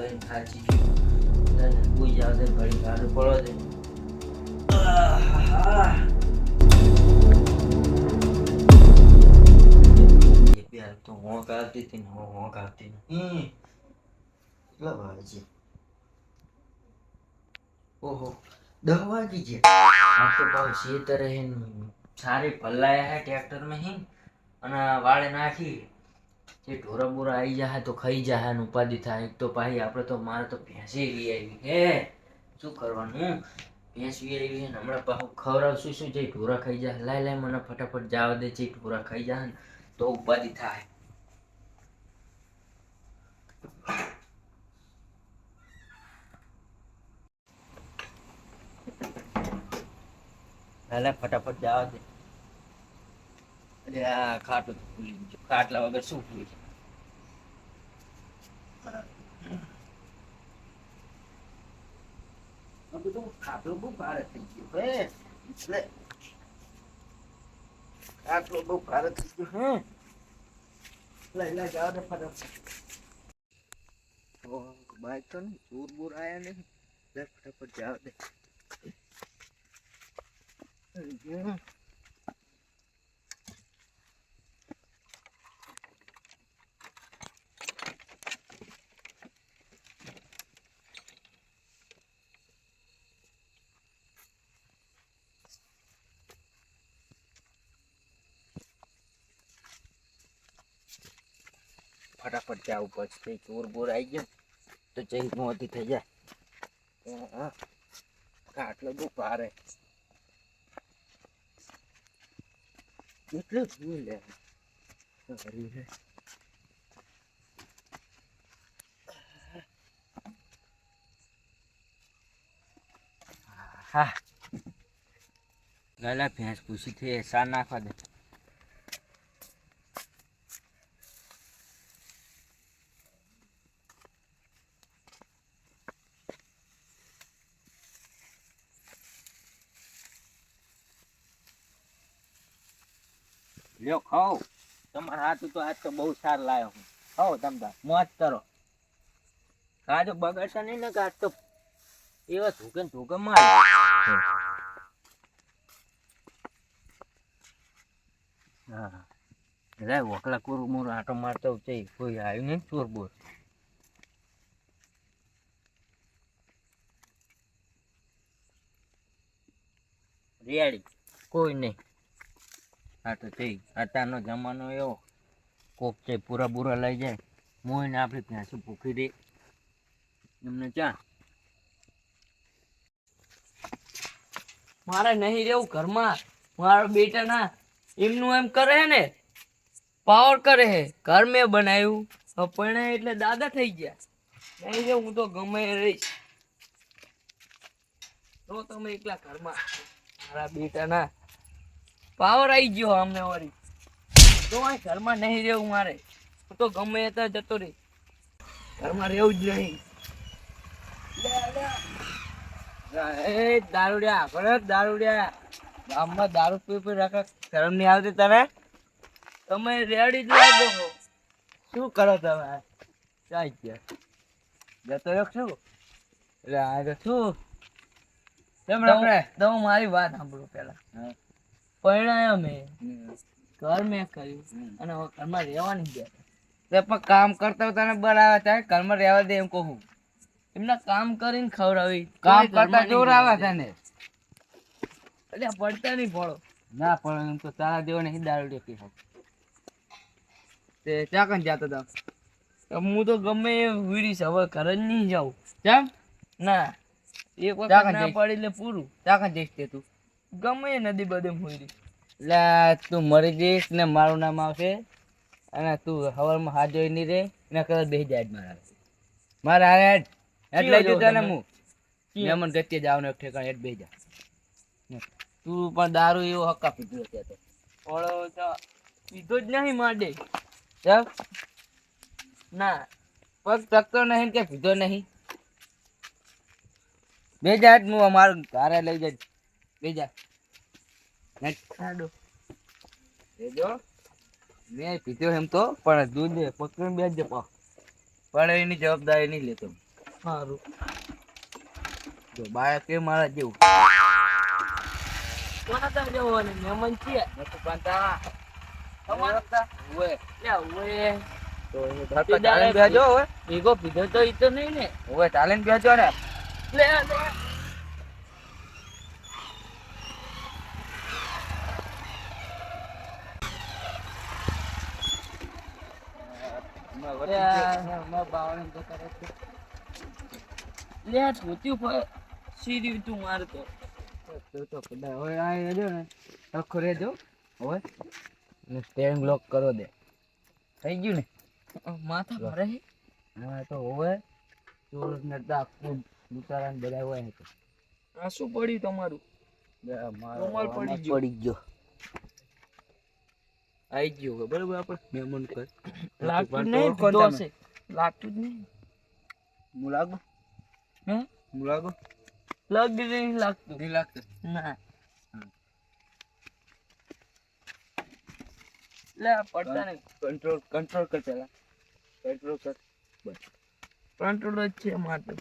કઈ થાચી ગયું. કોઈ જાવ દે ઘડી ગાડું પડો દે આહ. એ પ્યાર તો હોંક આવતી હતી ને હોંક આવતી નથી. કેટલા વાગે છે? ઓહો દસ વાગી પાછું શેતર સારી પલ્લાયા હે ટ્રેક્ટર મે હી અને વાળે નાખી. જે ઢોરા બોરા આવી જાય તો ખાઈ જાય ને ઉપાધિ થાય. તો પાછી આપણે તો મારે તો ભેંસી વી આવી. હે? શું કરવાનું? ભેંસ વી આવી ને હમણાં પાછું ખવડાવશું. શું જે ઢોરા ખાઈ જાય લાય લાય, મને ફટાફટ જવા દે છે. ઢોરા ખાઈ જાય તો ઉપાધિ થાય. લાય ફટાફટ જવા દે. અરે, આ ખાટલું ભૂલી ગયો ખાટલા વગર શું ભૂલી બધું બહુ ભારે થઈ ગયું હે. એટલે ખાટલું બહુ ભારે થઈ ગયું તો નહીં ચોર આયા નહીં. ફટાફટ જાવ દે હમ. ફટાફટ જવું પડશે ચોર બોર આવી ગયો તો જઈ મોતી થઈ જાય. આટલો બહુ ભારે. એટલું શું લે. હરી હા. લાલા, ભેંસ પૂછી થઈ સાર નાખવા દે લ્યો ખાઓ તો આજ તો બહુ સાર લાયો હું. હો તમ મોજ કરો. આજ બગાડતા નહીં ને કે આજ તો એવા ધોકે ધોકે માર. હા. લે વકલા કુરુ મુર આટો મારતો છે કોઈ આવ્યું નહીં ચોર બોર. રેડી. કોઈ નહીં. આ તો થઈ અત્યારનો જમાનો એવો. કોક છે પૂરા બૂરા લઈ જાય. મોઈને આપણે ભેંસો ભૂખી દે એમને ચા. મારે નહીં રહેવું ઘરમાં. મારા બેટા ના એમનું એમ કરે ને. પાવર કરે હે. ઘર મેં બનાવ્યું. પણ એટલે દાદા થઈ ગયા. નહીં રહેવું હું તો ગમે રહીશ. તો તમે એકલા ઘરમાં. મારા બેટાના પાવર આવી ગયો અમને વળી. તો અહીં ઘરમાં નહીં રહેવું મારે. હું તો ગમે ત્યાં જતો રહી. ઘરમાં રહેવું જ નહીં. એ દારૂડિયા આગળ દારૂડિયા. ગામમાં દારૂ પી પી રાખે શરમ નહીં આવતી તને? તમે રેડી જ લાગો શું કરો તમે? ચાઈ ગયા જતો રહ્યો શું? એટલે આ તો શું? તમે મારી વાત સાંભળો પેલા પરિણાય અમે. ઘર મેં કર્યું અને હવે ઘરમાં રહેવાની ગયા તે પણ કામ કરતા તને બરાબર થાય ઘરમાં રહેવા દે એમ કહું. એમને કામ કરીને ખવડાવી. કામ કરતા નહીં જોર આવે તને એટલે પડતા નહીં પડો ના પડો એમ તો તારા દેવો નહીં દારૂ ડેકી તે ચા કન જતો હતા હું તો ગમે એ વીડીશ હવે ઘરે જ નહીં જાઉં. કેમ ના. એક વખત ના પડી એટલે પૂરું. ચા કન જઈશ તે તું? ગમે એ નદી બધે મૂડી એટલે તું મરી જઈશ ને મારું નામ આવશે અને તું હવારમાં હાથ જોઈ નહીં રે એના કદાચ બે જાય જ મારા મારા હારે હેડ. હેડ લઈ કેવો જતો ને હું. મેમન ગત્ય જાવ ને એક ઠેકાણે એટ બે જા. તું પણ દારૂ એવો હક્કા પીધો છે તો. ઓળો તો પીધો જ નહીં માંડે. કેમ ના. પગ ટકતો નહીં કે પીધો નહીં? બે જાય હું અમારું ઘરે લઈ જાય બે જા. ખાડો જો મેં પીધો એમ તો પણ દૂધ પકડીને બેસજે પણ એની જવાબદારી નહીં લેતો સારું. જો બાળક કે મારા જેવું. કોના તમે જવાનું મહેમાન છીએ. નથી બાંધતા ઓળખતા? ઓય લે ઓએ તો એ ચાલીને બેસજો હવે. પીધો તો ઈ તો નહીં ને. ઓય ચાલીને બેસજો ને. લે લે લે મારા બાવળે તો કરે છે. લે ધોતી ઉપર સીધી તું મારતો. તો તો કદાચ હવે આ રેજો ને આખો રેજો હવે. ને સ્ટેરિંગ લોક કરો દે. થઈ ગયું ને? માથા ભરે હે? હા તો હવે ચોર ને ઉતારા ને બધા હોય તો આ શું પડ્યું તમારું? રૂમાલ પડી ગયો. પડી ગયો. આઈ ગયો હવે બરાબર આપણે? મહેમાન કર લાગતું નહીં લાગતું જ નહીં. હું લાગુ? હે લાગુ? લાગતું નહીં લાગતું. નહીં લાગતું? ના. લે પડતા ને કંટ્રોલ કંટ્રોલ કર પેલા. કંટ્રોલ કર. કંટ્રોલ જ છે માટે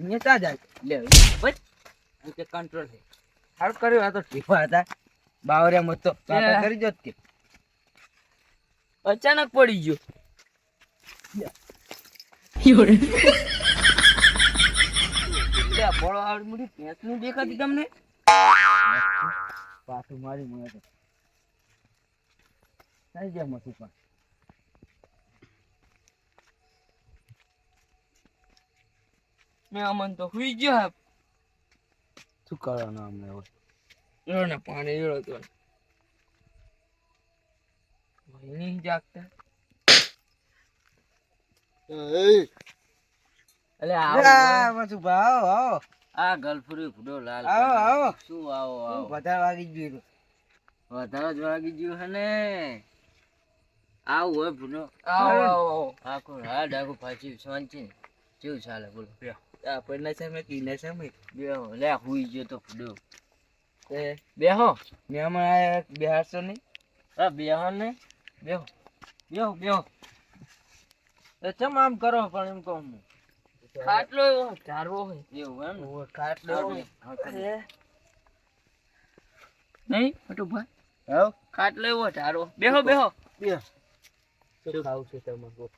નેતા જાય. લે બસ. કે કંટ્રોલ છે. હાલ કર્યો આ તો ટીપા હતા બાવરિયા મત તો. કરી જોત કે. અચાનક પડી ગયો. લે આવડી મોટી ભેંસ દેખાતી તમને? પાછું મારી મને તો. થઈ ગયા મતું પણ? મેં અમન તો હુઈ ગયો હે શું કરવાનું અમને હવે? એળો ને પાણી એળો તો. નહીં જાગતા. અલે આવો. શું ભાવ? આવો આ ગલફુરી ફૂડો લાલ આવો, આવો. શું આવો આવો? વધારે વાગી ગયું વધારે જ વાગી ગયું હે ને. આવું હોય ફૂડો આવો આવો આખો હા ડાકો પાછી શાંતિ કેવું ચાલે બોલો. આપણને સામે કીને સામે? બેહો લે હુઈ ગયો તો ફૂડો એ. બેહો મહેમાન આયા બેહારશો નહીં? હા બેહો ને. બેહો બેહો બેહો ચમ આમ કરો પણ એમ કહું હું? ખાટલો એવો ધારવો હોય. એવું એમ ને? ખાટલો. નહીં મોટું ભાઈ. હાવ? ખાટલો એવો ધારવો. બેહો બેહો. શું ખાવું છે તમારે?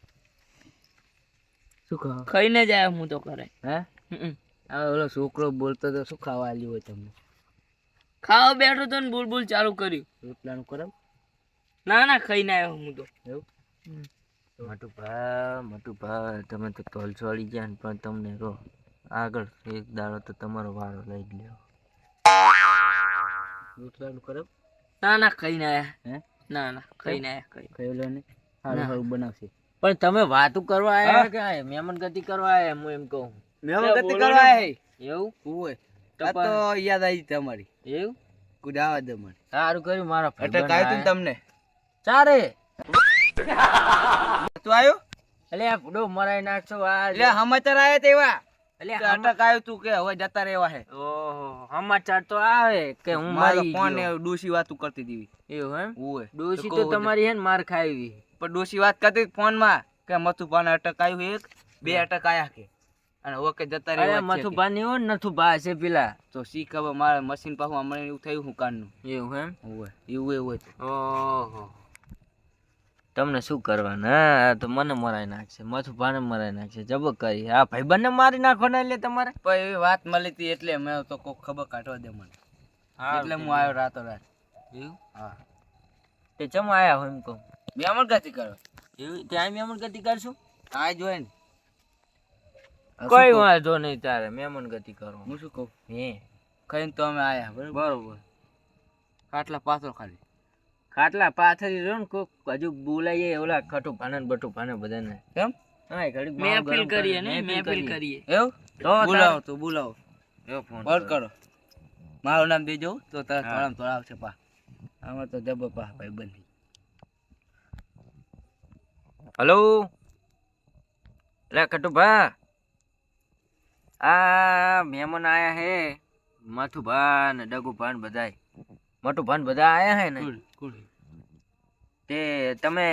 શું ખાવ? ખાઈને જાય હું તો કરે હે? હમ. આ ઓલો છોકરો બોલતો તો શું ખાવા આલ્યું હોય તમને? ખાવા બેઠો તો ને બુલ બુલ ચાલુ કર્યું. રોટલાનું કરમ ના ના ખાઈને આવ્યો હું તો. એવું? મોટું ભા મોટું ભા તમે તો તોલ ચોળી ગયા ને પણ તમને રો આગળ એક દાડો તો તમારો વારો લઈ લ્યો. ના ના કઈ ના હે? ના ના આવ્યા ખાઈ ખાઈ ને સારું ના. બનાવશે. પણ તમે વાતું કરવા આયા કે આ મહેમાન ગતિ કરવા આવ્યા હું એમ કહું. મહેમાન ગતિ કરવા ને. એવું? હોય તો યાદ આવી તમારી. એવું? કુદાવા દે મને. સારું કર્યું મારા એટલે તું આયા. ને તમને? ચારે. તું આવ્યો એટલે આ મરાઈ નાખશો આ એટલે સમાચાર આયા તેવા એટલે અટક આવ્યું તું કે હવે જતા રહેવા હે. ઓહો સમાચાર તો આવે કે હું મારો ફોન ગયો. વાતું કરતી હતી એવું એમ? ઓય ડોશી તો તો તમારી હે ને માર ખાવી પણ ડોશી વાત કરતી ફોનમાં કે મથુ અટકાયું એક બે અટક આયા કે. અને હવે કે જતા રહેવા જ છે મથું કે. બા ની હોય ને નથું બા છે પેલા. તો શી ખબર મારા મશીન પાછું હમણાં એવું થયું હું કાનનું. એવું એમ? ઓય એવું એવું ઓહો. તમને શું કરવાનું? હા તો મને મરાઈ નાખશે માથું ભાને મરાઈ નાખશે જબક કરી. ભાઈ ભાઈબંધને મારી નાખવાના એટલે તમારે? પણ એવી વાત મળી હતી એટલે મેં તો કોક ખબર કાઢવા દે મને. એટલે હું આવ્યો રાતો રાત એવું? હા. તે ચમ આયા હોય એમ કહું? મેમણ ગતિ કરો એવું? ત્યાં મેમણ ગતિ કરશું? આ જોઈ ને. કોઈ? વાંધો નહીં તારે મેમણ ગતિ કરો. હું શું કહું? હે. કહીને તો અમે આયા બરોબર? બરોબર. ખાટલા પાછળ ખાલી. ખાટલા પાથરી રહ્યો ને કોક હજુ બોલાઈએ ઓલા ખટું ભાને બટું ભાને બધાને. કેમ? હા ઘડીક મહેફિલ કરીએ ને મહેફિલ કરીએ. એવું? તો બોલાવો તો બોલાવો. એવો ફોન કોલ કરો. મારું નામ દેજો તો તારા. થોડા થોડા આવશે પા. આમાં તો જબર પા ભાઈ બંધી હલો લે કટુભા આ મહેમાન આયા હે મથુભા ને ડગુભા ને બધાય. મટુભા ભાન બધા આયા હે ને? તે તમે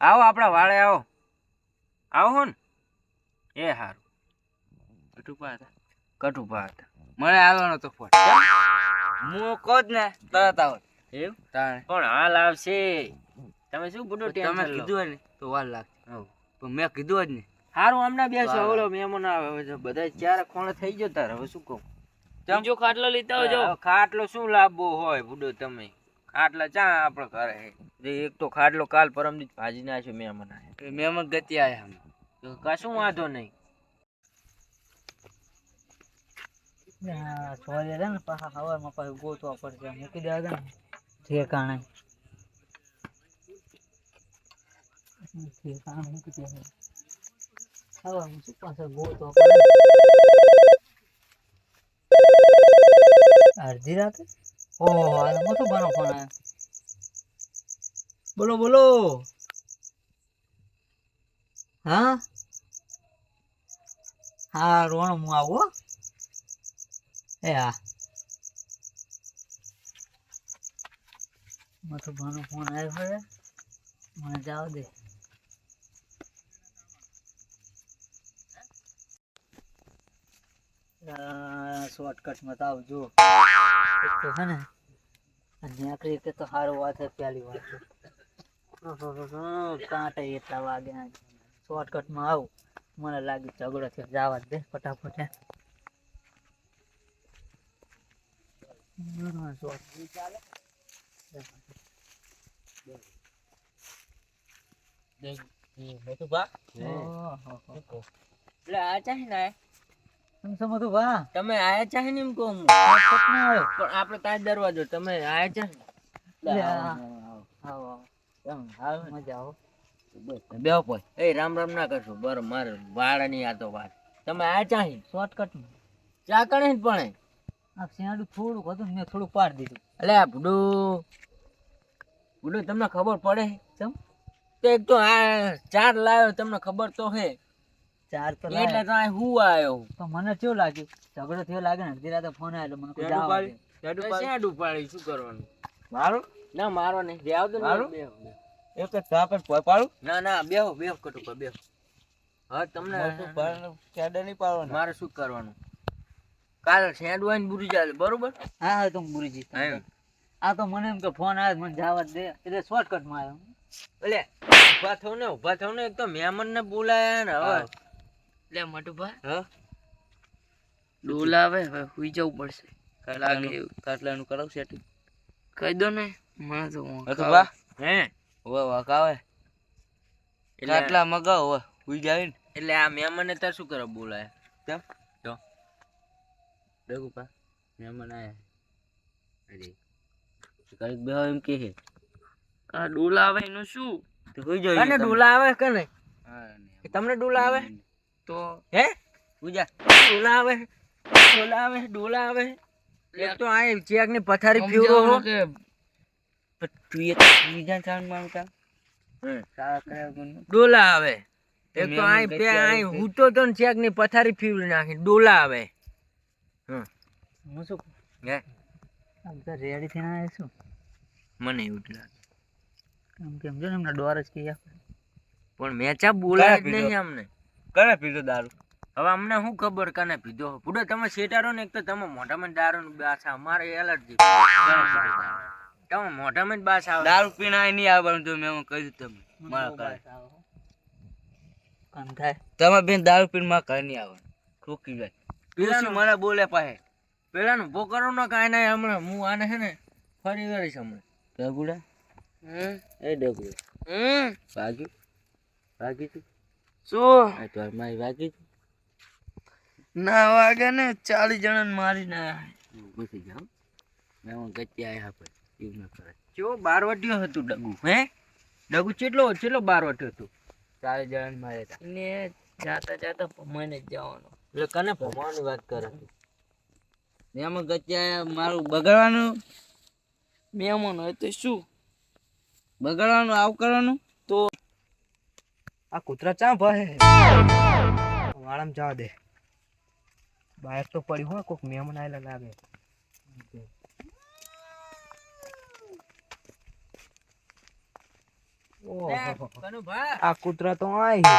આવો આપણા વાળે આવો. આવો હો ને. એ હારું. કટુપા હતા કટુપા હતા મને આવવાનો તો ફોન. હું કહો જ ને તરત આવો. એવું? તાણે. પણ હાલ આવશે. તમે શું બધું તમે કીધું ને તો વાર લાગશે. પણ મેં કીધું જ ને. સારું હમણાં બેસો. ઓલો મહેમાન આવે. બધા ચાર ખોણ થઈ જતા હવે શું કહું? બીજો ખાટલો લેતા આવજો ખાટલો શું લાવવો હોય બુડો તમે? ખાટલા ચા આપણે ઘરે? જે એક તો ખાટલો કાલ પરમદી ભાજી નાખ્યો મહેમાન આયા. મહેમાન ગતિ આયા અમે તો કશું વાંધો નહીં. સોરે છે ને પાછા હવારમાં પાછું ગોતવા પડશે. મૂકી દેવા દે ને ઠેકાણે. ઠેકાણે મૂકી દેવા. હવારમાં શું પાછા ગોતવા પડે? અડધી રાતે? મોટો બનો ફોન બોલો બોલો. હા? હા, રોણ, હું આવું. એ, હા. મોટો ભાનો ફોન આવ્યો મને જાવ દે. શોર્ટકટમાં તો આવજો. એક તો છે ને અહીંયા નેકરી કે તો સારું વાત છે પહેલી વાત કાંટા એટલા વાગ્યા શોર્ટકટમાં આવું. મને લાગે ઝઘડો થયો. જવા દે ફટાફટ હે. ચાલે ઓહો. એટલે આ ચાહી ને બા તમે આયા ચાહી ને એમ કહું હું. આવ્યો પણ આપણે તાજ દરવાજો તમે આયા ચાહી આ. આવો આવો આવો મજા આવો. બેહો પોય એ રામ રામ ના કરશો. બર મારે વાળાની આ તો વાત. તમે આયા ચાહી શોર્ટકટ ચા કણે ને પણ? આ શેરડું થોડુંક હતું મેં થોડુંક પાડી દીધું. એટલે આ ભૂડું. ભૂડું તમને ખબર પડે? ચમ તો એક તો આ ચાર લાવ્યો તમને ખબર તો હે. ચાર તો એટલે તો આ હું આવ્યો તો મને કેવું લાગ્યું? ઝઘડો થયો લાગે ને અડધી રાતે ફોન આવ્યો મને કોઈ જાવા. શેડ ઉપાડી શું કરવાનું? મારો? ના મારો નહીં. જે આવતો મારું? એક જ ચા પર પાડું? ના ના બેહો બેહો કટુ પર બેહો હા. તમને કેડે નહીં પાડવાનું? મારે શું કરવાનું? કાલે શેડ હોય ને બુરી જાય બરોબર? હા હા તો બુરી જી આ તો મને એમ કે ફોન આવે મને જવા જ દે. એટલે શોર્ટકટમાં આવ્યો. એટલે ઊભા થો ને ઊભા થયો ને એક તો મહેમાન ને બોલાયા ને હવે લે મટુભા હા? ડોલાવે હવે હુઈ જવું પડશે. કાટલાનું કાટલાનું કરાવ સેટિંગ. કહી દો ને. મને તો તો બા હે? હવે વકાવે એટલે કાટલા મગાવ હવે. હુઈ જાય ને એટલે આ મહેમાન ને તાર શું કરવા બોલાય? કેમ? તો દેખો પા મહેમાન આયા અરે. કંઈક બે એમ કે હે આ ડોલાવે એનું શું? તો હુઈ જાય અને ડોલા આવે નહીં હા તમને ડોલા આવે તો હે? પૂજા. ડોલા આવે ડોલા આવે ડોલા આવે એક તો આ ચેકની પથારી ફેરો હો. તું એ ચાલ માંગતા ગુણ ડોલા આવે એક તો આ પે આ? હૂતો તો ચેકની પથારી ફેરવી નાખી. ડોલા આવે હમ હું શું હે? આમ તો રેડી થઈને આવ્યો છું. મને એવું લાગે. આમ કેમ જો ને એમના ડોર જ કહી પણ મેં ચા બોલાય જ? નહીં અમને કરે પીધો દારૂ? હવે અમને શું ખબર કને પીધો? પૂડો તમે સેટારો ને એક તો તમે મોઢામાં દારૂ નું બાસ અમારે મારે એલર્જી. તમે મોઢામાં જ બાસ આવે. દારૂ પીને આય નહીં આવવાનું તો મેં કહી દીધું તમે મારા ઘરે. તમે બેન દારૂ પીણમાં કઈ નહીં આવવાનું. ઠોકી જાય. પેલાનું- મને બોલે પાસે પેલા નું ભોકરો નો કાંઈ નહીં હમણાં. હું આને છે ને ફરી કરીશ હમણાં. ડગુડા? હમ. એ ડગુડા. હમ. ભાગી? ભાગી તું? શું આ તો મારી ના વાગે ને ચાલીસ જણા મારી ના ઘૂસી જાઉં. મેં હું ગચ્ચી આયા આપણે એવું ન કરે ચેવો બારવટીયો હતું ડગુ હે? ડગુ ચેટલો ચેટલો બારવટીયો હતું? ચાલી જણા મારે ને જાતા જાતા મને જ જવાનું. એટલે કને ભમવાની વાત કરે? મેં અમે મારું બગાડવાનું? મહેમાન હોય તો શું? બગાડવાનું આવું કરવાનું? આ કૂતરા ચા ભહે વાળામાં જવા દે. બહાર તો પડ્યું હોય કોઈક મહેમાન આવેલા લાગે. આ કૂતરા તો આય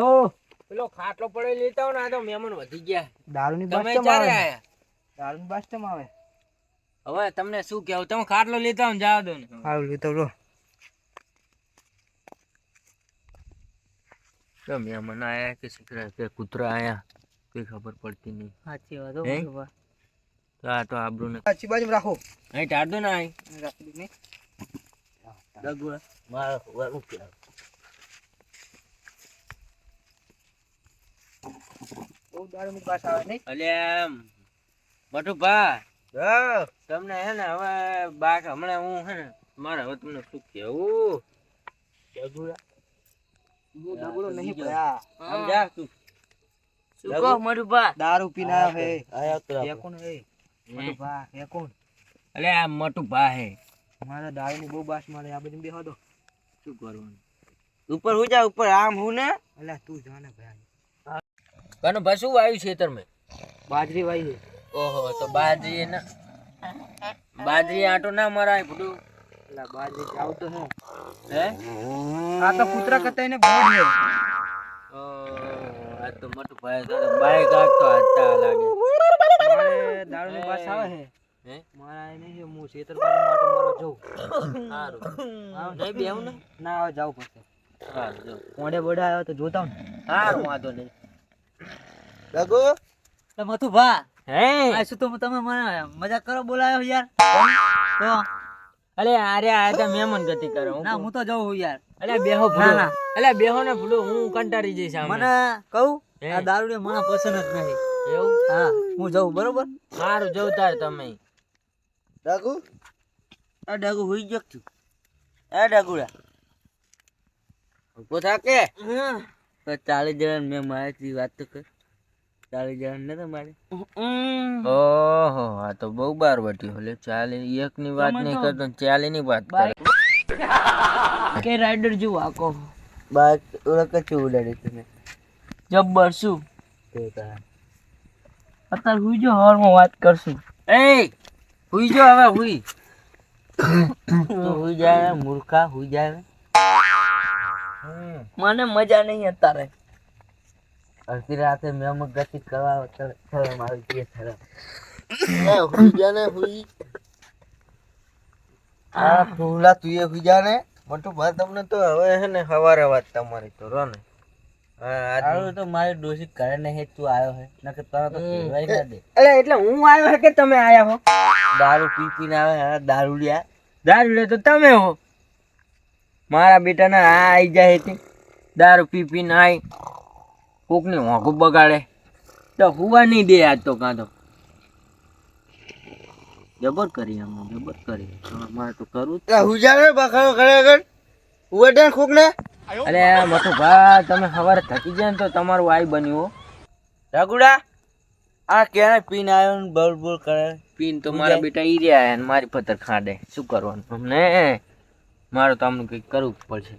ઓ પેલો ખાટલો પડ્યો લેતા હોય ને આ તો મહેમાન વધી ગયા. દારૂની બાસ્ટમ આવે? દારૂની બાસ્ટમ આવે. હવે તમને શું કેવું તમે ખાટલો લેતા હોય ને જવા દો ને. હાલ લીધો તો મહેમાન આયા કે શીખરા કે કૂતરા આયા કઈ ખબર પડતી નહીં. સાચી વાત હો? તો આ તો આબરૂ ને સાચી બાજુ રાખો. અહીં ટાળતો ને અહીં. રાખી દે. મારા. બહુ આવે નહીં. અલ્યા મોટું ભા તમને હે ને હવે બાક હમણાં હું હે ને મારે હવે તમને શું કેવું બહુ ડબલો નહીં ભયા સમજા તું. શું કહો દારૂ પીને હે આયા કોણ હે? મોટો ભા કોણ? અલ્યા આ મોટું હે. મારા દારૂની બહુ બાસ મારે આ બધું બેહો દો. શું કરવાનું? ઉપર હું જા ઉપર આમ હું ને? અલ્યા તું જાને ભાઈ. કનો ભા શું વાવ્યું છે તરમે? બાજરી વાયુ ઓહો તો બાજરી ના બાજરી આટો ના મરાય બધું બાજરી જાવ તો હે. હે? આ તો કૂતરા કરતા એને બહુ છે આ તો મોટું ભાઈ તો બાઈક આટતો હાથતા લાગે. મારે દારૂની બાસ આવે હે? હે? મારા નહીં હું શેતર બાજુ માટો મારો જઉં સારું. નહીં બેહું ને? ના આવે જાવ પછી. સારું જો. મોડે બોડે આવ્યો તો જોતા હું સારું વાંધો નહીં. રઘુ મથુભા, હે? આ શું તો તમે મને મજાક કરો બોલાયો યાર? તો? અલે અરે આ તો મહેમાન ગતિ કરો હું ના હું તો જઉં છું યાર. અલે બેહો ભૂલો. ના. અલે બેહો ને ભૂલો હું કંટાળી જઈશ આમ. મને કહું આ દારૂ ને મને પસંદ જ નથી. એવું? હા હું જઉં બરોબર? સારું જઉં તાર તમે. રઘુ આ ડગુ હોઈ જક છું આ ડગુડા ઊભો થાકે તો ચાલીસ જણા મેં મારાથી વાત તો કર. ચાલીસ જણા ને તમારે? આ તો બહુ બાર વટી હોલે ચાલે એક ની વાત તમે નહીં તો કરતો ને ચાલે ની વાત કરે. કે રાઈડર જેવું આકો બાદ ઓળખ કચું ઉડાડી તમે? જબ્બર શું? તો તારા. અત્યારે હુઈ જો હવારમાં વાત કરશું. એ હુઈ જો હવે હુઈ. તો હુઈ જાય મૂર્ખા હુઈ જાય મને મજા નહીં અત્યારે. અડધી રાતે મેમ ગતિ કરવા થયો મારું જે થયો હુઈ જા ને હુઈ. આ ફૂલા તું એ હુઈ જા ને. મોટું ભાઈ તમને તો હવે હે ને સવારે વાત તમારી તો રો ને. આવું તો મારી ડોસી કરે ને હે તું આયો હે. નકર તને તો કહેવાય ના દે. અલે એટલે હું આયો હે કે તમે આયા હો? દારૂ પી પીને આવે દારૂ લે તો તમે હો. મારા બેટાને આ આઈ જાય તે. દારૂ પી પી પીને આઈ કોકની હોંકું બગાડે. તો હુવા નહીં દે આજ તો કાં તો જબર કરી અમે જબર કરી. અમારે તો કરવું હુજારે બખાડો કરે આગળ. ઉવે દે ખોક ને અરે મોટો ભા તમે સવારે થકી જાય ને તો તમારું આઈ બન્યું રઘુડા આ ક્યારે પીન આવ્યો ને બોલ બોલ કરે? પીન તો મારા બેટા ઈ રહ્યા ને મારી પથ્થર ખાડે. શું કરવાનું? અમને મારે તો આમનું કંઈક કરવું પડશે.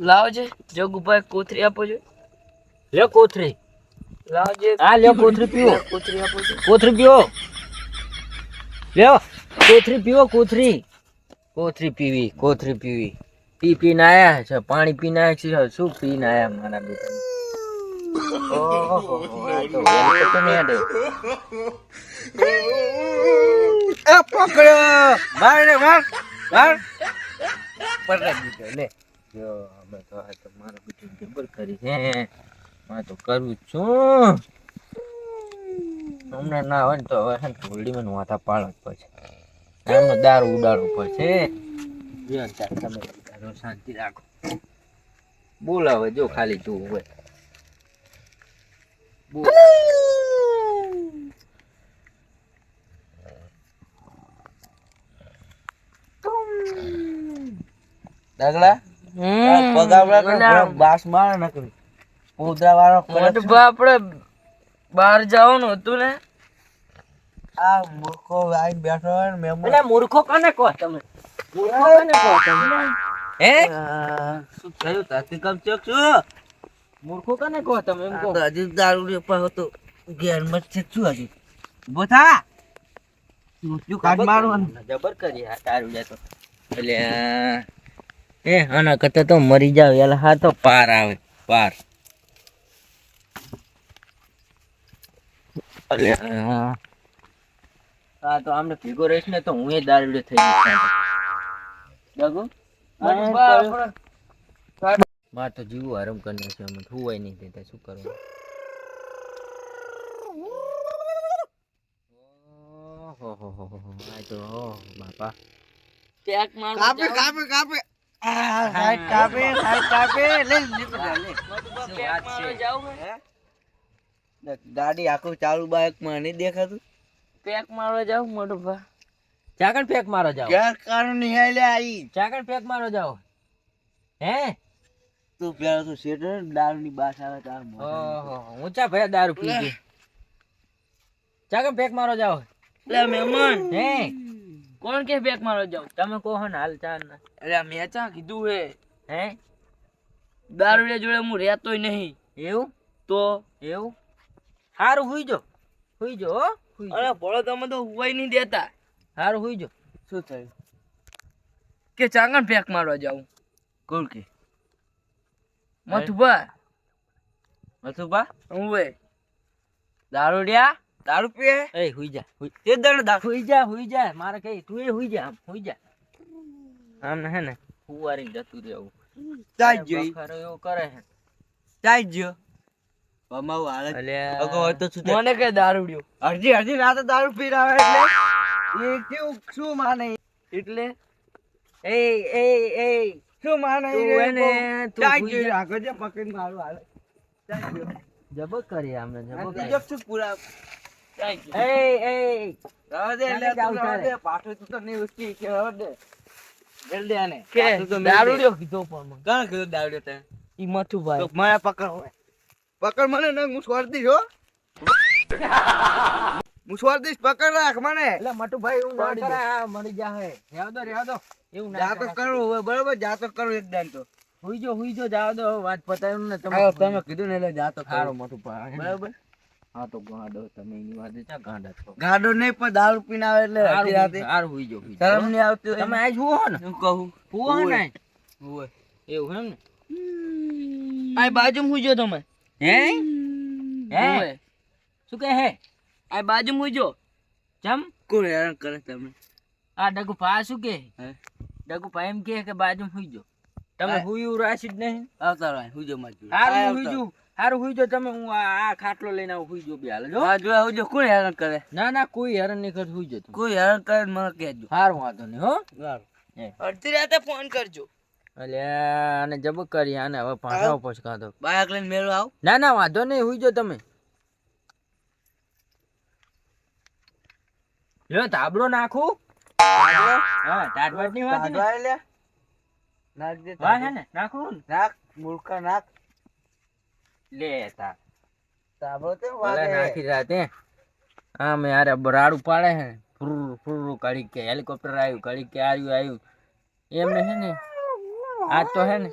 લાવજે જોગુભાઈ કોથરી આપો છો લ્યો કોથરી. લાવજે હા લ્યો કોથરી પીવો. કોથરી આપો છો કોથરી પીવો. લ્યો કોથરી પીવો કોથરી કોથરી પીવી કોથરી પીવી પી પીને આયા છે પાણી પીને આયા છે શું પીને આયા મારા બેટા ને માર માર પકડી દીધો અમે તો આ તો કરી છે માં તો કરું છું હમણાં ના હોય ને તો હવે છે ને માથા પાડવા જ પડશે. એમનો દારૂ ઉડાડવો પડશે. તમે શાંતિ રાખો. બોલાવે જો ખાલી તું હોય. દાગલા ડગલા પગ આપડા તો ઓલા- થોડો બાસ મારે નકરી. ઉદરા વાળો આપણે બહાર જવાનું હતું ને? આ મૂર્ખો આઈ બેઠો હોય ને મેં એટલે મૂર્ખો કોને કહો તમે? મૂર્ખો કોને કહો તમે? હે? શું થયું? તાતી કમ ચોક છું મૂર્ખો કોને કહો તમે એમ કહો? હજી દારૂ રે પર હતો. ઘેરમાં છે. છું હજી? ઊભો થા. તું કાઢ મારવાનું જબર કરી આ તારું લે તો. એટલે એ આના કરતા તો મરી જાવ. એલા હા તો પાર આવે. પાર. હા હા તો આમને ભેગો રહીશ ને તો હું એ દારૂડે થઈ જઈશ. માર તો જીવું હરમ કરીને છે અમે હોય નહીં દેતા શું કરવું ઓહોહોહો, આ તો ઓહ, બાપા. પેક મારો કાપે કાપે કાપે. આ સાઈડ કાપે સાઈડ કાપે. લે નીકળ લે. શું વાત છે? જાવું હે? ગાડી આખું ચાલુ બાઇકમાં નહીં દેખાતું. પેક મારવા જાવ મોટો ભા ચાકણ પેક મારો જાવ ગેર કાનૂન નહીં લે આઈ. ચાકણ પેક મારો જાવ હે? તું પેલા તું શેઠ દારૂ ની બાસ આવે તાર ઓહો ઊંચા ભાઈ દારૂ પી ગઈ ચાકણ પેક મારો જાવ લે મહેમાન. હે? કોણ કે પેક મારો જાવ તમે કહો ને હાલ ચાલ ના. અરે મેં ચા કીધું હે. હે? દારૂડિયા જોડે હું રહેતોય નહીં. એવું? તો? એવું? હારું હુઈ જો. હુઈ જો. અરે ભોળો તમે તો હુવાય નહીં દેતા. હારું હુઈ જો. શું થયું? કે ચાંગણ પેક મારવા જાઉં. કોણ કે? મથુભા. હું? હુવે દારૂડિયા દારૂ પીએ? એ હુઈ જા તે દણ દા હુઈ જા હુઈ જા. મારે કઈ તું એ હુઈ જા આમ હુઈ જા. આમ ને હે ને? હુવારી જતું રહેવું. ચાઈ જોઈ. એવો કરે હે. ચાઈ જો. બમાવું હાલે. અગો તો શું મને કે દારૂડિયો અરજી અડધી રાતે દારૂ પી આવે એટલે એ કેવું શું માને? એટલે? એ એ એ શું માને તું એને તું ભૂલી જોઈ જા. આગળ જે પકડી મારું હાલે. જબ કરી આમને જબ કરી. જબ શું પૂરા. એ એ. રવા દે એટલે જાવ તું તું નહીં ઉસકી કે હવે દે. મેલ આને. કે. દારૂડિયો કીધો પણ મને. કોણ કીધું દારૂડિયો તે ઈ મથુભાઈ. મને પકડ હોય. પકડ મને ને હું સ્વાર્થી છો હો. હું સ્વાર્થી પકડ રાખ મને. એટલે મટુભાઈ હું ના પાડી મરી જા હે. રહેવા દો રહેવા દો. એવું ના જાતો કરો હવે બરોબર જાતો કરો એક દાન તો. હુઈ જો હુઈ જો જાવ દો વાત પતાવ્યું ને તમે તમે કીધું ને એટલે જાતો કરું. મટુભાઈ બરાબર? હા તો ગાંડો તમે એની વાત ચા ગાંડા છો. ગાડો નહીં પણ દારૂ પીને આવે એટલે રાતે રાતે. હાર હુઈ જો શરમ નહીં આવતી તમે આજ હુઓ ને? હું કહું? હુઓ ને હોય એવું એમ ને? આ બાજુ હુજો તમે. હે? હે? શું કહે હે? આ બાજુ હુજો જમ? કોણ હેરાન કરે તમે? આ ડગુ ભા શું કે હે? ડગુ ભા એમ કે કે બાજુ હુઈ તમે. હુયું રાશી જ નહીં? આવતા રહે હુજો જો માં જોડે. હારું હુજો હારું હુજો તમે હું આ આ ખાટલો લઈને આવું હુજો બે હાલ જો હું કોણ હેરાન કરે? ના ના કોઈ હેરાન નહીં કરતું હુજો કોઈ હેરાન કરે મને કહેજો. હારું વાંધો નહીં હો. અડધી રાતે ફોન કરજો. અલ્યા આને જબક કરી આને હવે પાછા પછકા કાંતો બાયક લઈને મેળો આવ. ના ના વાંધો નહીં હુઈ જો તમે. લ્યો તાબડો નાખું. હા ટાટવાટની. વાત લે. નાખ દે વાત ને નાખું નાખ મૂર્ખા નાખ. લે તા. તાબડો તે ભલે નાખી રાતે હા. મેં યાર રાડું પાડે હે ફુર ફુર કાઢી કે હેલિકોપ્ટર આવ્યું કાઢી કે આવ્યું આવ્યું. એમને હે ને આજ તો હે ને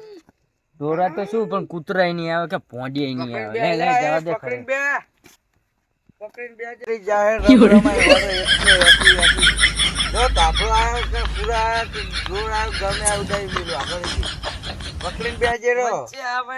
ઢોરા તો શું પણ કૂતરાય નહીં આવે કે ભોંડિયાય નહીં આવે. લે લે જવા દે ખરે. પકડીને બે પકડીને બે જઈ જાહેર. જો તાપડો આવ્યો કે પૂરા આવ્યો કે જોર આવ્યો ગમે આવ્યું આગળ પકડીને બે જે રહો વચ્ચે આવે